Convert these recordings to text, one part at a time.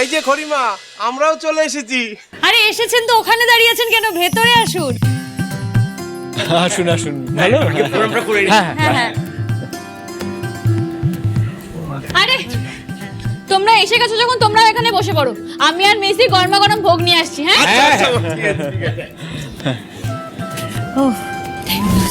এই যে খরিমা আমরাও চলে এসেছি। আরে এসেছেন তো ওখানে দাঁড়িয়ে আছেন কেন? ভেতরে আসুন। আসুন আসুন। ভালো? হ্যাঁ হ্যাঁ হ্যাঁ হ্যাঁ আরে তোমরা এসে গেছো যখন তোমরা এখানে বসে পড়ো। আমি আর মেসি গরমা গরম ভোগ নিয়ে আসছি হ্যাঁ?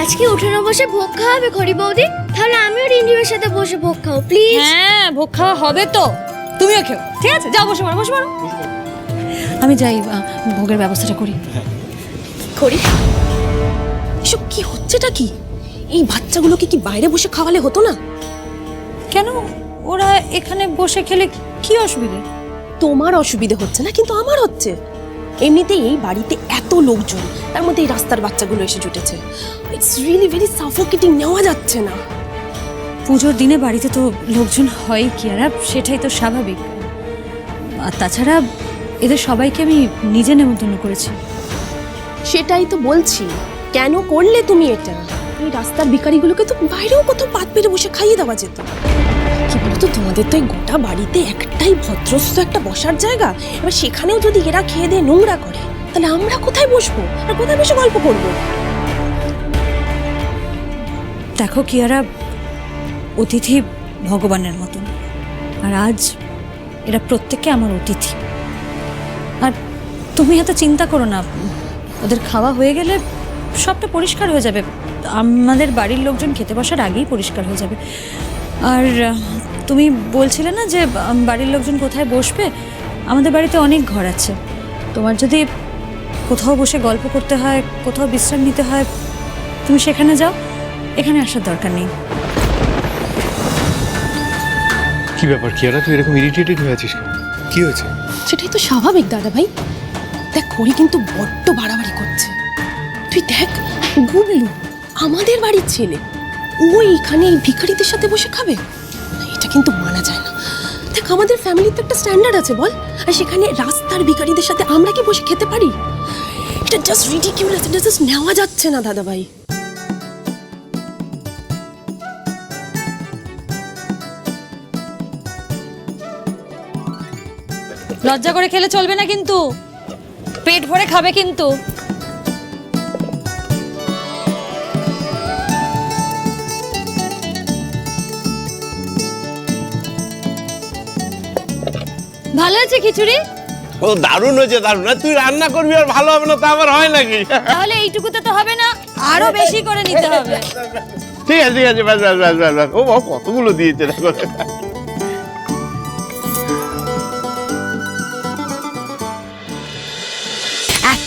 আজকে উঠোনে বসে ভোগ খাওয়াবে খড়ি বৌদি? তাহলে আমিও রিন্ডিমের সাথে বসে ভোগ খাও প্লিজ হ্যাঁ ভোগ খাওয়া হবে তো। তুমিও খেও। ঠিক আছে যাও বসে পড়ো বসে পড়ো। আমি যাই ভোগের ব্যবস্থাটা করি। করি? এসব কি হচ্ছেটা কি? এই বাচ্চাগুলোকে কি বাইরে বসে খাওয়ালে হতো না? কেন? ওরা এখানে বসে খেলে কি অসুবিধে? তোমার অসুবিধে হচ্ছে না কিন্তু আমার হচ্ছে। এমনিতেই এই বাড়িতে এত লোকজন তার মধ্যে এই রাস্তার বাচ্চাগুলো এসে জুটেছে। ইটস রিয়েলি ভেরি সাফোকেটিং নেওয়া যাচ্ছে না। পুজোর দিনে বাড়িতে তো লোকজন হয় কি আর সেটাই তো স্বাভাবিক। আর তাছাড়া এদের সবাইকে আমি নিজে নেমন্তন্ন করেছি। সেটাই তো বলছি। কেন করলে তুমি এটা? এই রাস্তার ভিখারিগুলোকে তো বাইরেও কোথাও পাত পেরে বসে খাইয়ে দেওয়া যেত। কি বলতো তোমাদের তো এই গোটা বাড়িতে একটাই ভদ্রস্থ একটা বসার জায়গা? এবার সেখানেও যদি এরা খেয়ে দিয়ে নোংরা করে তাহলে আমরা কোথায় বসবো? আর কোথায় বসে গল্প করব? দেখো কিয়ারা অতিথি ভগবানের মতন। আর আজ এরা প্রত্যেকে আমার অতিথি। আর তুমি এত চিন্তা করো না, ওদের খাওয়া হয়ে গেলে সবটা পরিষ্কার হয়ে যাবে। আমাদের বাড়ির লোকজন খেতে বসার আগেই পরিষ্কার হয়ে যাবে। আর, তুমি বলছিলে না যে বাড়ির লোকজন কোথায় বসবে? আমাদের বাড়িতে অনেক ঘর আছে। তোমার যদি কোথাও বসে গল্প করতে হয়, কোথাও বিশ্রাম নিতে হয়, তুমি সেখানে যাও। এখানে আসার দরকার নেই। কি ব্যাপার কি? কিয়ারা তুই এরকম ইরিটেটেড হয়ে আছিস কেন? কি হয়েছে? সেটাই তো স্বাভাবিক দাদা ভাই দেখ করি কিন্তু বড্ড বাড়াবাড়ি করছে। তুই দেখ গুবলু আমাদের বাড়ির ছেলে, ও এখানে এই ভিখারিদের সাথে বসে খাবে? এটা কিন্তু মানা যায় না। দেখ, আমাদের ফ্যামিলির তো একটা স্ট্যান্ডার্ড আছে, বল। আর সেখানে রাস্তার ভিখারিদের সাথে আমরা কি বসে খেতে পারি? এটা জাস্ট রিডিকিউলাস এটা জাস্ট নেওয়া যাচ্ছে না দাদা ভাই লজ্জা করে খেলে চলবে না কিন্তু। পেট ভরে খাবে কিন্তু। ভালো আছে খিচুড়ি? ও দারুণ হয়েছে দারুণ। আর তুই রান্না করবি আর ভালো হবে না তা আবার হয় নাকি? তাহলে এইটুকুতে তো হবে না আরও বেশি করে নিতে হবে। ঠিক আছে ঠিক আছে ব্যাস ব্যাস ব্যাস ব্যাস ব্যাস। ও বাবা কতগুলো দিয়েছে দেখো।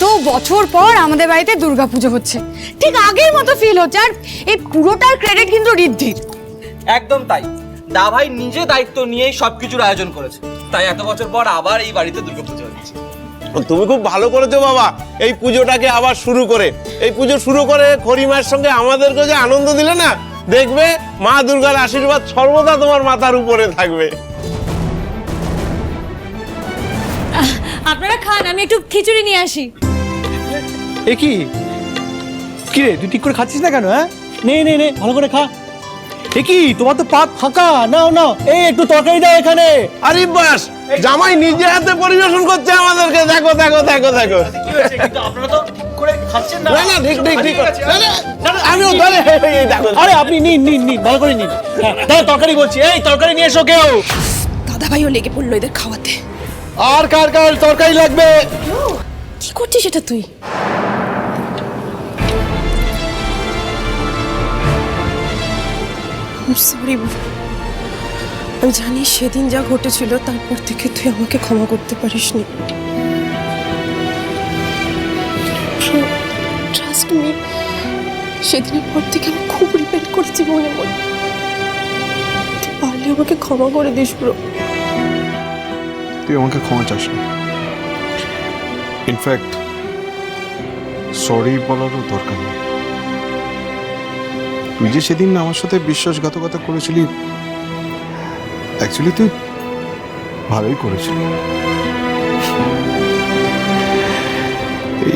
এত বছর পর আমাদের বাড়িতে দুর্গাপুজো হচ্ছে। ঠিক আগের মতো ফিল হচ্ছে আর এই পুরোটার ক্রেডিট কিন্তু ঋদ্ধির। একদম তাই। দা ভাই নিজে দায়িত্ব নিয়েই সবকিছুর আয়োজন করেছে। তাই এত বছর পর আবার এই বাড়িতে দুর্গাপুজো হচ্ছে। তুমি খুব ভালো করেছ বাবা। এই পুজোটাকে আবার শুরু করে। এই পুজো শুরু করে খরিমার সঙ্গে আমাদেরকে যে আনন্দ দিলে না দেখবে মা দুর্গার আশীর্বাদ সর্বদা তোমার মাথার উপরে থাকবে। আপনারা খান আমি একটু খিচুড়ি নিয়ে আসি। এ কি? কি রে তুই ঠিক করে খাচ্ছিস না কেন হ্যাঁ? নে নে নে ভালো করে খা। এ কি তোমার তো পাত ফাঁকা। নাও নাও। এই একটু তরকারি দাও এখানে। আরে বাস জামাই নিজে হাতে পরিবেশন করছে আমাদেরকে। দেখো দেখো দেখো দেখো। আপনারা তো ঠিক করে না। না ঠিক ঠিক ঠিক। না, না, আমিও ধরে দেখো। আরে আপনি নিন নিন নিন ভালো করে নিন। হ্যাঁ, তরকারি বলছি। এই তরকারি নিয়ে এসো কেউ। দাদা ভাইও লেগে পড়ল এদের খাওয়াতে। আর কার কার তরকারি লাগবে? কি করছিস এটা তুই? সরি আমি জানি সেদিন যা ঘটেছিল, তারপর থেকে তুই আমাকে ক্ষমা করতে পারিসনি। ট্রাস্ট মি সেদিনের পর থেকে আমি খুব রিপেন্ট করছি মনে মনে। তুই পারলে আমাকে ক্ষমা করে দিস ব্রো তুই আমাকে ক্ষমা চাস না। ইনফ্যাক্ট সরি বলারও দরকার নেই। তুই যে সেদিন আমার সাথে বিশ্বাসঘাতকতা করেছিলি অ্যাকচুয়ালি তুই ভালোই করেছিলি।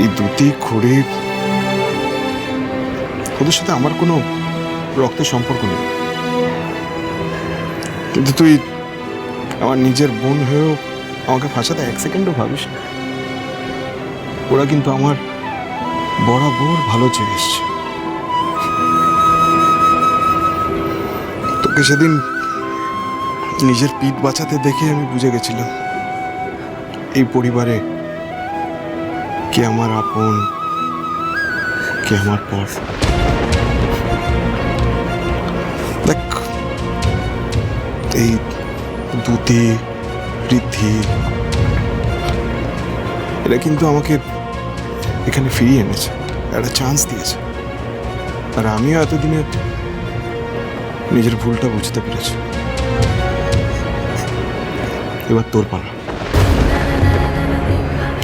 এই দুটি খুঁড়ি ওদের সাথে আমার কোনো রক্তের সম্পর্ক নেই। কিন্তু তুই আমার নিজের বোন হয়েও আমাকে ফাঁসাতে এক সেকেন্ডও ভাবিস না। ওরা কিন্তু আমার বরাবর ভালো চেয়ে এসছে। তোকে সেদিন নিজের পিঠ বাঁচাতে দেখে আমি বুঝে গেছিলাম। এই পরিবারে কে আমার আপন, কে আমার পর। দেখ, এই দুতি বৃদ্ধি এরা কিন্তু আমাকে এখানে ফিরিয়ে এনেছে একটা চান্স দিয়েছে। আর আমিও এতদিনে নিজের ভুলটা বুঝতে পেরেছি। এবার তোর পালা।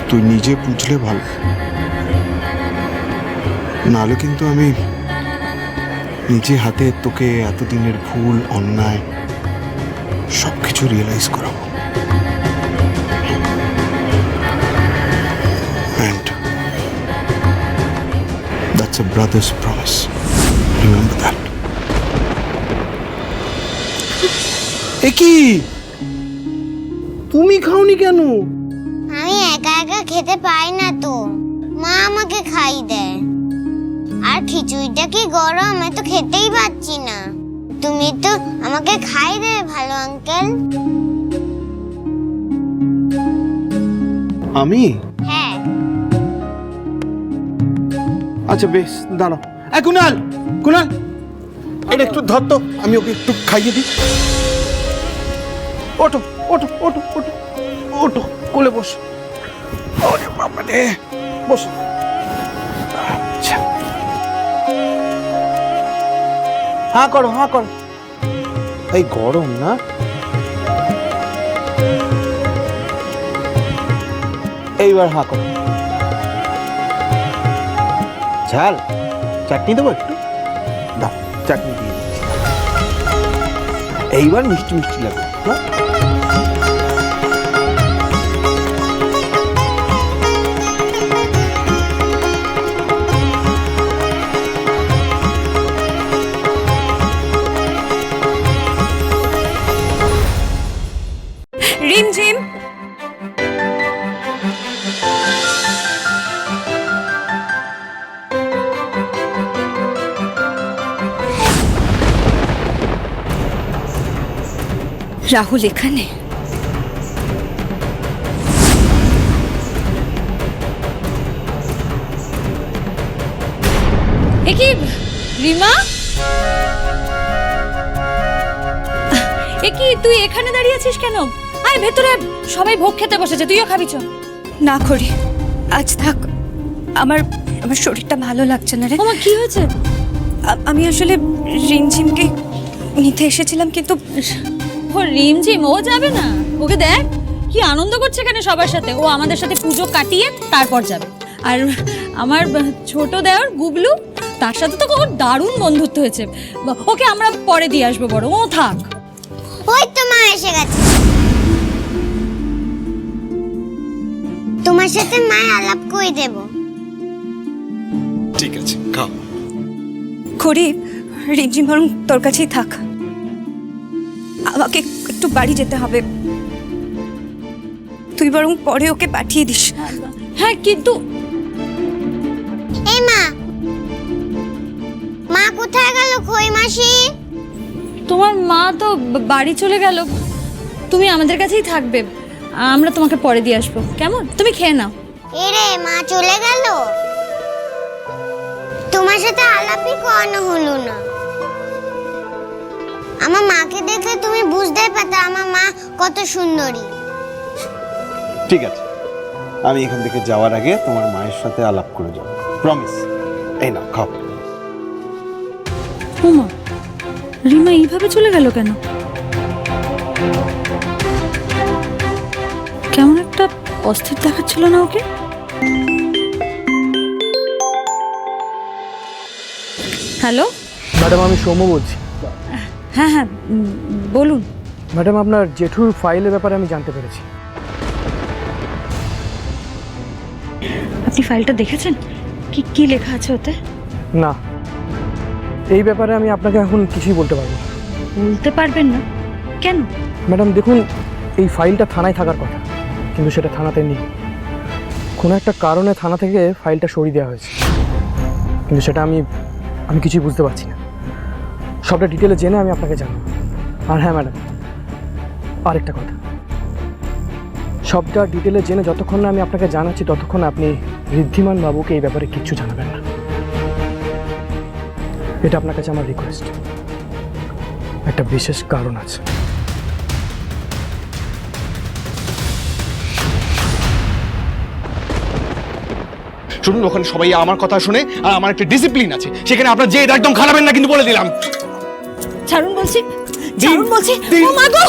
তুই নিজে বুঝলে ভালো। নাহলে কিন্তু আমি নিজে হাতে তোকে এতদিনের ভুল, অন্যায় সব কিছু রিয়েলাইজ করাবো that's a brother's এ কি? তুমি খাওনি কেন? আমি একা একা খেতে পাই না তো। মা আমাকে খাই দেয়। আর খিচুড়িটা কি গরম? আমি তো খেতেই পাচ্ছি না। তুমি তো আমাকে খাই দেবে ভালো আঙ্কেল। আমি? হ্যাঁ। আচ্ছা বেশ দাঁড়াও। এই কুনাল কুনাল! এটা একটু ধর তো আমি ওকে একটু খাইয়ে দিই। ওঠো ওঠো ওঠো ওঠো ওঠো, কোলে বস। ওরে বাবা রে, বস। আচ্ছা। হ্যাঁ করো হ্যাঁ করো। এই গরম না? এইবার হ্যাঁ করো। ঝাল, চাটনি দেবো একটু? দাও, চাটনি দিয়ে এইবার মিষ্টি মিষ্টি লাগবে। হ্যাঁ রাহুল এখানে? এ কি রিমা? এ কি তুই এখানে দাঁড়িয়ে আছিস কেন? আয় ভেতরে সবাই ভোগ খেতে বসেছে তুইও খাবি চ না করি। আজ থাক। আমার আমার শরীরটা ভালো লাগছে না রে। তোমার কি হয়েছে? আমি আসলে রিমঝিমকে নিতে এসেছিলাম কিন্তু ও রিমঝিম ও যাবে না। ওকে দেখ কি আনন্দ করছে এখানে সবার সাথে। ও আমাদের সাথে পুজো কাটিয়ে তারপর যাবে। আর আমার ছোট দেওর গুবলু তার সাথে তো ওর দারুণ বন্ধুত্ব হয়েছে। ওকে আমরা পরে দিয়ে আসব বড় ও থাক। ওই তো মা এসে গেছে। তোমার সাথে মায়ের আলাপ করে দেব। ঠিক আছে খাও। করি রিমঝিম বরং তোর কাছেই থাক। আমাকে একটু বাড়ি যেতে হবে। তুই বরং পরে ওকে পাঠিয়ে দিস। হ্যাঁ কিন্তু এই মা। মা কোথায় গেল খই মাসি? তোমার মা তো বা- বাড়ি চলে গেল। তুমি আমাদের কাছেই থাকবে। আমরা তোমাকে পরে দিয়ে আসব। কেমন? তুমি খেয়ে নাও। এরে মা চলে গেল? তোমার সাথে আলাপই করানো হলো না। আমার মাকে দেখে তুমি বুঝতেই পারতে আমার মা কত সুন্দরী। ঠিক আছে। আমি এখান থেকে যাওয়ার আগে তোমার মায়ের সাথে আলাপ করে যাব। প্রমিস এই না খাও। উমা রিমা এইভাবে চলে গেল কেন? কেমন একটা অস্থির দেখাচ্ছিল না ওকে? হ্যালো? ম্যাডাম আমি সৌম্য বলছি। হ্যাঁ হ্যাঁ বলুন। ম্যাডাম আপনার জেঠুর ফাইলের ব্যাপারে আমি জানতে পেরেছি। আপনি ফাইলটা দেখেছেন? কি কি লেখা আছে ওতে? না। এই ব্যাপারে আমি আপনাকে এখন কিছুই বলতে পারব না। বলতে পারবেন না? কেন? ম্যাডাম দেখুন এই ফাইলটা থানায় থাকার কথা কিন্তু সেটা থানাতে নেই। কোনো একটা কারণে থানা থেকে ফাইলটা সরিয়ে দেওয়া হয়েছে কিন্তু সেটা আমি আমি কিছুই বুঝতে পারছি না। সবটা ডিটেলে জেনে আমি আপনাকে জানাব। আর হ্যাঁ ম্যাডাম আরেকটা কথা। সবটা ডিটেলে জেনে যতক্ষণ না আমি আপনাকে জানাচ্ছি, ততক্ষণ আপনি ঋদ্ধিমান বাবুকে এই ব্যাপারে কিচ্ছু জানাবেন না। এটা আপনার কাছে আমার রিকোয়েস্ট একটা বিশেষ কারণ আছে। শুনুন, ওখানে সবাই আমার কথা শুনে আর আমার একটা ডিসিপ্লিন আছে। সেখানে আপনার যে এটা একদম খারাপের না, কিন্তু বলে দিলাম। ছাড়ুন বলছি ছাড়ুন বলছি ও মা গো!